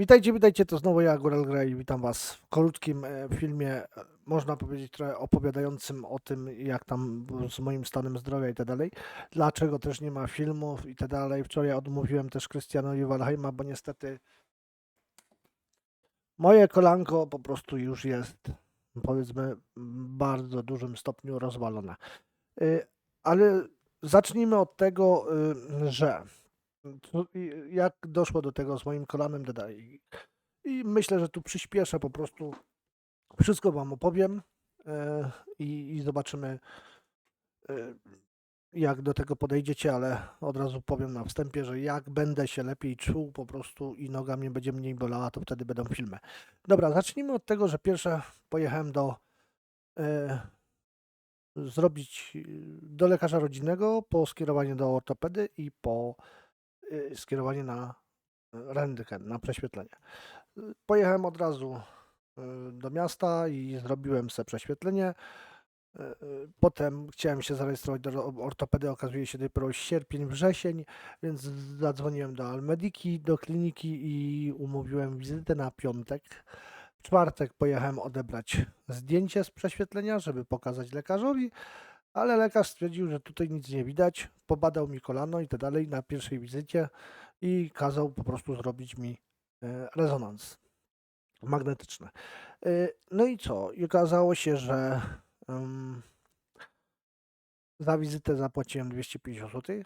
Witajcie, witajcie, to znowu ja, Góral Gra i witam was w krótkim e, filmie, e, można powiedzieć trochę opowiadającym o tym, jak tam z moim stanem zdrowia i tak dalej, dlaczego też nie ma filmów i tak dalej. Wczoraj odmówiłem też Krystianowi Walheima, bo niestety moje kolanko po prostu już jest, powiedzmy, w bardzo dużym stopniu rozwalone. Y, Ale zacznijmy od tego, że jak doszło do tego z moim kolanem dalej. I myślę, że tu przyspieszę po prostu. Wszystko wam opowiem e, i, i zobaczymy, e, jak do tego podejdziecie, ale od razu powiem na wstępie, że jak będę się lepiej czuł po prostu i noga mnie będzie mniej bolała, to wtedy będą filmy. Dobra, zacznijmy od tego, że pierwsze pojechałem do e, zrobić e, do lekarza rodzinnego po skierowanie do ortopedy i po y, skierowanie na rentgen, na prześwietlenie. Y, Pojechałem od razu y, do miasta i zrobiłem sobie prześwietlenie. Y, y, Potem chciałem się zarejestrować do ortopedy, okazuje się dopiero sierpień, wrzesień, więc zadzwoniłem do Almediki, do kliniki i umówiłem wizytę na piątek. W czwartek pojechałem odebrać zdjęcie z prześwietlenia, żeby pokazać lekarzowi, ale lekarz stwierdził, że tutaj nic nie widać, pobadał mi kolano i tak dalej na pierwszej wizycie i kazał po prostu zrobić mi e, rezonans magnetyczny. E, No i co? I okazało się, że em, za wizytę zapłaciłem 250 zł.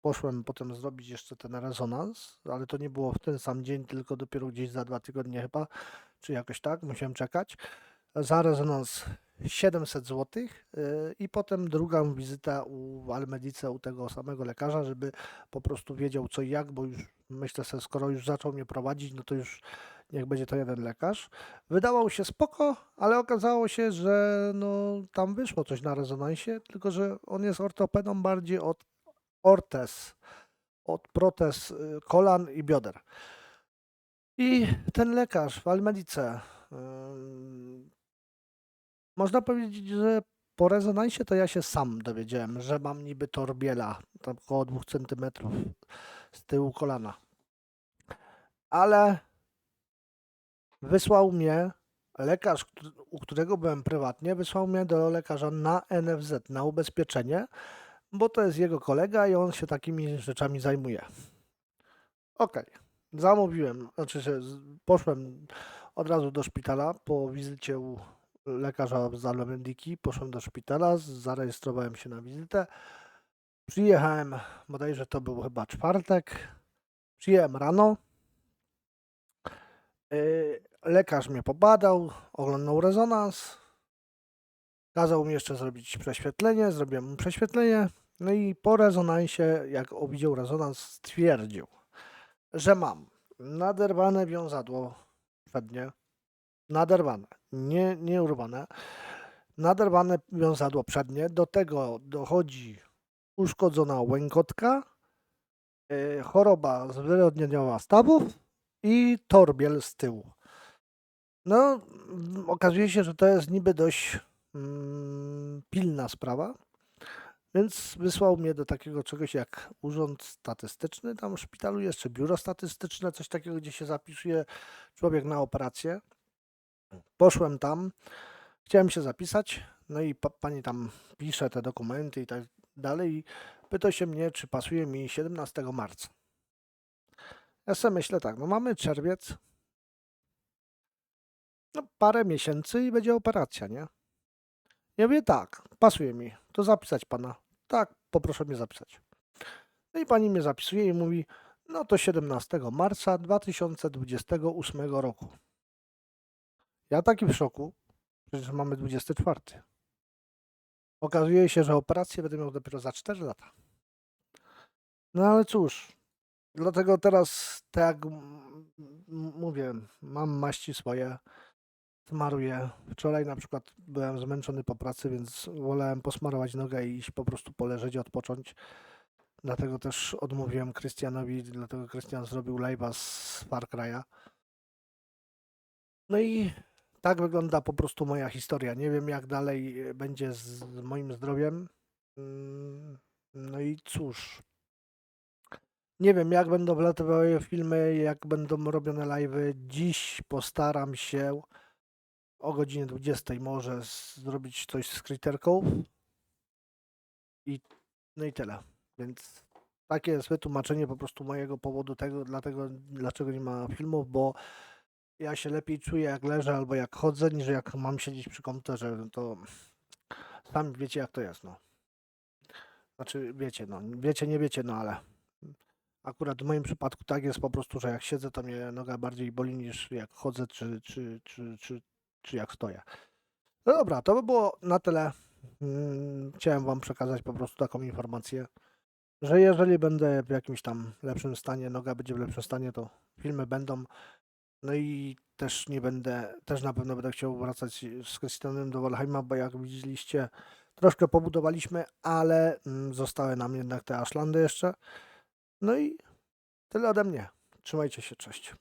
Poszłem potem zrobić jeszcze ten rezonans, ale to nie było w ten sam dzień, tylko dopiero gdzieś za dwa tygodnie chyba, czy jakoś tak, musiałem czekać. Za rezonans 700 zł i potem druga wizyta u Almedice, u tego samego lekarza, żeby po prostu wiedział co i jak, bo już myślę sobie, skoro już zaczął mnie prowadzić, no to już niech będzie to jeden lekarz. Wydawał się spoko, ale okazało się, że no tam wyszło coś na rezonansie, tylko że on jest ortopedą bardziej od ortez, od protez y, kolan i bioder. I ten lekarz w Almedice, ym, można powiedzieć, że po rezonansie to ja się sam dowiedziałem, że mam niby torbiela, tam około 2 cm z tyłu kolana. Ale wysłał mnie lekarz, u którego byłem prywatnie, wysłał mnie do lekarza na NFZ, na ubezpieczenie, bo to jest jego kolega i on się takimi rzeczami zajmuje. Okej, zamówiłem, znaczy poszłem od razu do szpitala po wizycie u lekarza z Alemendiki, poszłem do szpitala, zarejestrowałem się na wizytę. Przyjechałem, bodajże to był chyba czwartek, przyjechałem rano. Yy, Lekarz mnie pobadał, oglądał rezonans, kazał mi jeszcze zrobić prześwietlenie, zrobiłem prześwietlenie, no i po rezonansie, jak widział rezonans, stwierdził, że mam naderwane wiązadło przednie, naderwane, nie, nie urwane, naderwane wiązadło przednie, do tego dochodzi uszkodzona łękotka, yy, choroba zwyrodnieniowa stawów i torbiel z tyłu. No, okazuje się, że to jest niby dość mm, pilna sprawa, więc wysłał mnie do takiego czegoś jak urząd statystyczny, tam w szpitalu jest, czy biuro statystyczne, coś takiego, gdzie się zapisuje człowiek na operację. Poszłem tam, chciałem się zapisać, no i pa, pani tam pisze te dokumenty i tak dalej i pyta się mnie, czy pasuje mi 17 marca. Ja sobie myślę tak, no mamy czerwiec, no parę miesięcy i będzie operacja, nie? Ja mówię tak, pasuje mi, to zapisać pana. Tak, poproszę mnie zapisać. No i pani mnie zapisuje i mówi, no to 17 marca 2028 roku. Ja taki w szoku, przecież mamy 24. Okazuje się, że operację będę miał dopiero za 4 lata. No ale cóż, dlatego teraz, tak jak mówię, mam maści swoje, smaruję. Wczoraj na przykład byłem zmęczony po pracy, więc wolałem posmarować nogę i iść po prostu poleżeć i odpocząć. Dlatego też odmówiłem Krystianowi, dlatego Krystian zrobił live'a z Far Cry'a. No i tak wygląda po prostu moja historia. Nie wiem jak dalej e, będzie z moim zdrowiem. Mm, No i cóż. Nie wiem, jak będą wlatywały filmy, jak będą robione live'y. Dziś postaram się o godzinie 20 może zrobić coś z kryterką. I no i tyle. Więc takie jest wytłumaczenie po prostu mojego powodu tego, dlatego dlaczego nie ma filmów, bo ja się lepiej czuję jak leżę albo jak chodzę, niż jak mam siedzieć przy komputerze. No To sami wiecie jak to jest, no. Znaczy wiecie, no. Wiecie, nie wiecie, no ale akurat w moim przypadku tak jest po prostu, że jak siedzę, to mnie noga bardziej boli niż jak chodzę, czy, czy, czy, czy, czy jak stoję. No dobra, to by było na tyle. Mm, Chciałem wam przekazać po prostu taką informację, że jeżeli będę w jakimś tam lepszym stanie, noga będzie w lepszym stanie, to filmy będą. No i też nie będę, też na pewno będę chciał wracać z Krystianem do Walheima, bo jak widzieliście, troszkę pobudowaliśmy, ale mm, zostały nam jednak te Ashlandy jeszcze. No i tyle ode mnie. Trzymajcie się, cześć.